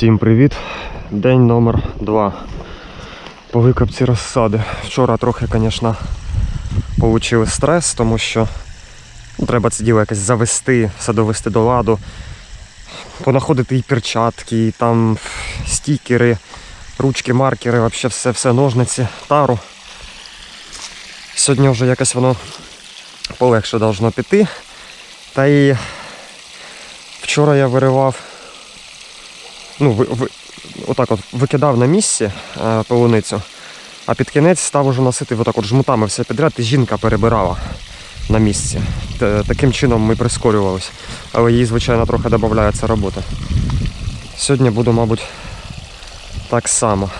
Всім привіт! День номер 2 по викопці розсади. Вчора трохи, звісно, отримали стрес, тому що треба це діло якось завести, все довести до ладу. Понаходити і перчатки, і там стікери, ручки, маркери, взагалі все, все ножниці, тару. Сьогодні вже якось воно полегше должно піти. Та і вчора я виривав ну, ви, ви, отак от викидав на місці е, полуницю, а під кінець став уже носити отак от жмутами все підряд, і жінка перебирала на місці. Т- таким чином ми прискорювалися. Але їй, звичайно, трохи додається роботи. Сьогодні буду, мабуть, так само.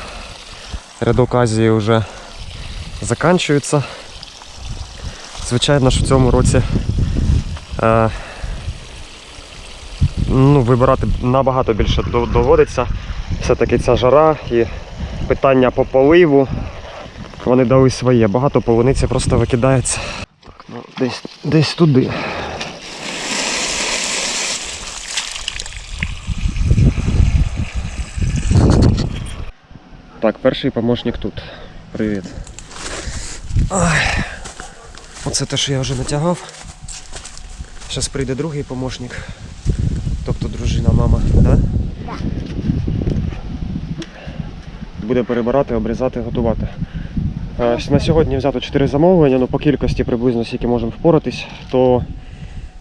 Рядок Азії вже закінчується. Звичайно ж в цьому році е, ну, вибирати набагато більше доводиться. Все-таки ця жара і питання по поливу. Вони дали своє. Багато полуниці просто викидається. Так, ну, десь, десь туди. Так, перший помощник тут. Привіт. Ай. Оце те, що я вже натягав. Зараз прийде другий помощник. Тобто дружина, мама, да? Буде перебирати, обрізати, готувати. Е, На сьогодні взято 4 замовлення, ну по кількості приблизно скільки можемо впоратись, то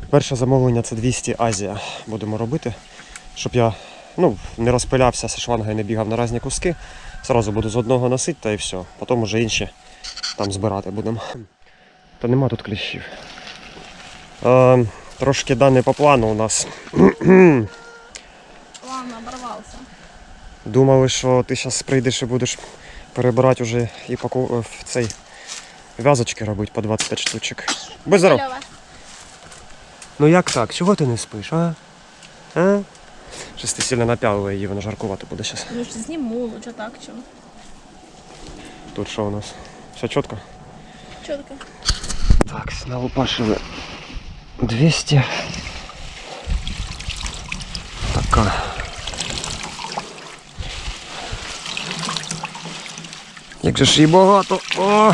перше замовлення це 200 Азія будемо робити, щоб я ну, не розпилявся з шлангою, не бігав на різні куски. Зразу буду з одного носити та і все. Потім вже інші там збирати будемо. Та нема тут кліщів. Е, трошки дані по плану у нас. Ладно, оборвался. Думали, що ти зараз прийдеш і будеш перебирати вже і паку... в цей в'язочки робити по 25 штучок. Будь здоров. Ну як так? Чого ти не спиш, а? А? Щось ти сильно напялила її, вона жаркувати буде зараз. Ну ж зніму, лучше так, чим. Тут що у нас? Все чітко? Чітко. Так, налупашили 200. Така. Як же ж її багато. О!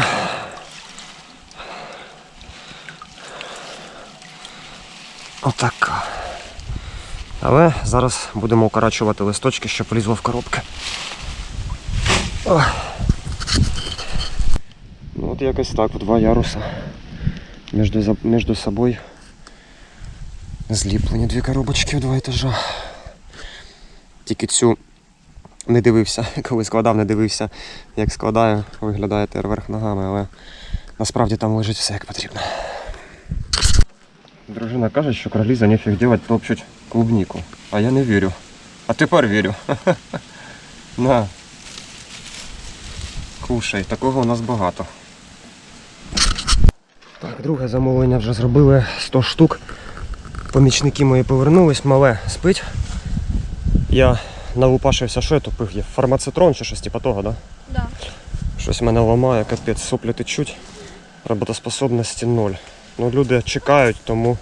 Отака. Але зараз будемо укорачувати листочки, щоб влізло в коробки. О. Ну от якось так, два яруса. Между собою зліплені дві коробочки в два етажа. Тільки цю не дивився, коли складав, не дивився, як складаю, виглядає тепер вверх ногами, але насправді там лежить все як потрібно. Дружина каже, що кролі за нефіг делать топчуть клубніку. А я не вірю. А тепер вірю. На. Кушай, такого у нас багато. Так, друге замовлення вже зробили 100 штук. Помічники мої повернулись, мале спить. Я налупашився, що я тупив є? Фармацитрон чи щось типу того, да? Да. Щось мене ламає, капець, соплі течуть. Роботоспособності ноль. Ну, люди чекають, тому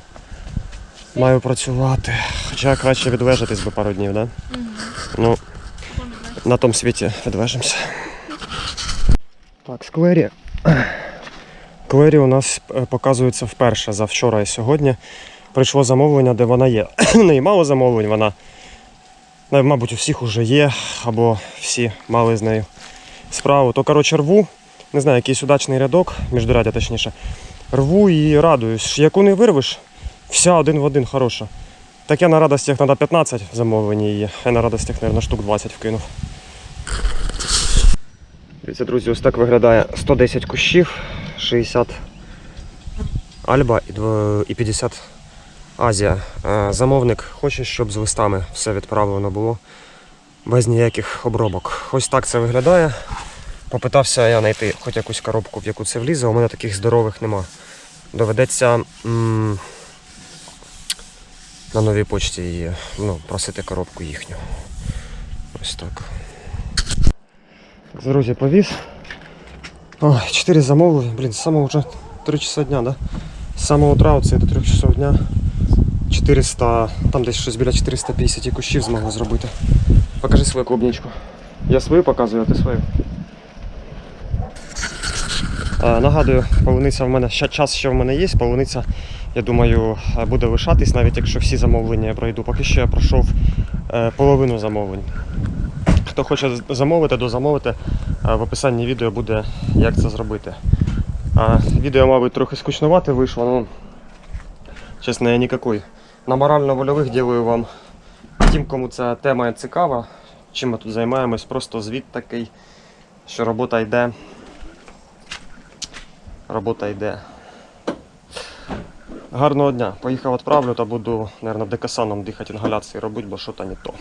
маю працювати. Хоча краще відлежатись би пару днів, да? Угу. Ну, на тому світі відвежимося. Так, склері. Клері у нас е, показується вперше за вчора і сьогодні. Прийшло замовлення, де вона є. У неї мало замовлень, вона, мабуть, у всіх уже є, або всі мали з нею справу. То, коротше, рву, не знаю, якийсь удачний рядок, міждурядя точніше. Рву і радуюсь. Яку не вирвеш, вся один в один хороша. Так я на радостях треба 15 замовлень її, я на радостях, мабуть, штук 20 вкинув. Дивіться, друзі, ось так виглядає 110 кущів, 60 Альба і 50 Азія. Е, Замовник хоче, щоб з листами все відправлено було без ніяких обробок. Ось так це виглядає. Попитався я знайти хоч якусь коробку, в яку це влізе. У мене таких здорових нема. Доведеться на новій почті її ну, просити коробку їхню. Ось так. Друзі, повіз. Ой, 4 замовлення, блін, з самого вже 3 часа дня, да? З самого утра оце до 3 часов дня. 400, там десь щось біля 450 кущів змогли зробити. Покажи свою клубничку. Я свою показую, а ти свою. Е, Нагадую, полуниця в мене ще час ще в мене є. Полуниця, я думаю, е, буде лишатись, навіть якщо всі замовлення я пройду. Поки що я пройшов е, половину замовлень. Хто хоче замовити, дозамовити, в описанні відео буде, як це зробити. Відео, мабуть, трохи скучнувате вийшло, ну, чесно, я нікакой. На морально-вольових ділю вам тим, кому ця тема цікава, чим ми тут займаємось, просто звіт такий, що робота йде. Робота йде. Гарного дня. Поїхав відправлю та буду, мабуть, декасаном дихати інгаляції робити, бо що то не то.